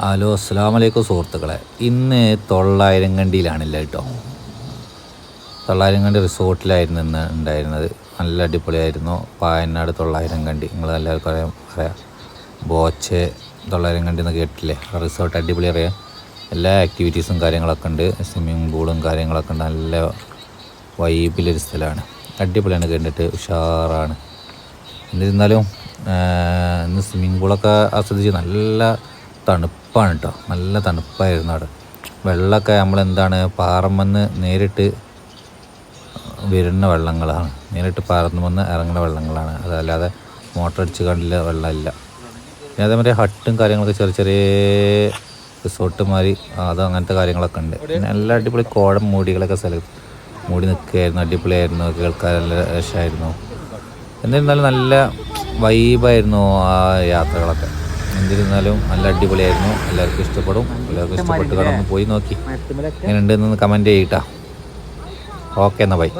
Hello അസ്സാം വലൈക്കും സുഹൃത്തുക്കളെ. ഇന്ന് തൊള്ളായിരം കണ്ടിയിലാണില്ല കേട്ടോ. തൊള്ളായിരം കണ്ടി റിസോർട്ടിലായിരുന്നു ഇന്ന് ഉണ്ടായിരുന്നത്. നല്ല അടിപൊളിയായിരുന്നു. പായനാട് തൊള്ളായിരം കണ്ടി നിങ്ങൾ എല്ലാവർക്കും അറിയാം പറയാം ബോച്ച് തൊള്ളായിരം കണ്ടി എന്ന് കേട്ടില്ലേ റിസോർട്ട് അടിപൊളി അറിയാം. എല്ലാ ആക്ടിവിറ്റീസും കാര്യങ്ങളൊക്കെ ഉണ്ട്. സ്വിമ്മിങ് പൂളും കാര്യങ്ങളൊക്കെ ഉണ്ട്. നല്ല വൈബിലൊരു സ്ഥലമാണ്. അടിപൊളിയാണ് കണ്ടിട്ട് ഉഷാറാണ്. എന്നിരുന്നാലും ഇന്ന് സ്വിമ്മിങ് പൂളൊക്കെ ആസ്വദിച്ച് നല്ല തണുപ്പാണ് കേട്ടോ നല്ല തണുപ്പായിരുന്നു അവിടെ. വെള്ളമൊക്കെ നമ്മളെന്താണ് പാറമെന്ന് നേരിട്ട് വരുന്ന വെള്ളങ്ങളാണ്. നേരിട്ട് പാറന്നുമെന്ന് ഇറങ്ങുന്ന വെള്ളങ്ങളാണ്. അതല്ലാതെ മോട്ടർ അടിച്ച് കണ്ടില്ല വെള്ളമില്ല. പിന്നെ അതേമാതിരി ഹട്ടും കാര്യങ്ങളൊക്കെ ചെറിയ ചെറിയ റിസോർട്ട് മാതിരി അത് അങ്ങനത്തെ കാര്യങ്ങളൊക്കെ ഉണ്ട്. നല്ല അടിപൊളി കോടം മൂടികളൊക്കെ സ്ഥലത്ത് മൂടി നിൽക്കുകയായിരുന്നു അടിപൊളിയായിരുന്നു കേൾക്കാൻ നല്ല രസമായിരുന്നു. എന്നിരുന്നാലും നല്ല വൈബായിരുന്നു ആ യാത്രകളൊക്കെ. എന്നിരുന്നാലും നല്ല അടിപൊളിയായിരുന്നു. എല്ലാവർക്കും ഇഷ്ടപ്പെടും. എല്ലാവർക്കും ഇഷ്ടപ്പെട്ട് കാണുമ്പോൾ പോയി നോക്കി. എങ്ങനെയുണ്ടെന്ന് കമന്റ് ചെയ്യട്ടാ ഓക്കെ എന്നാൽ ബൈ.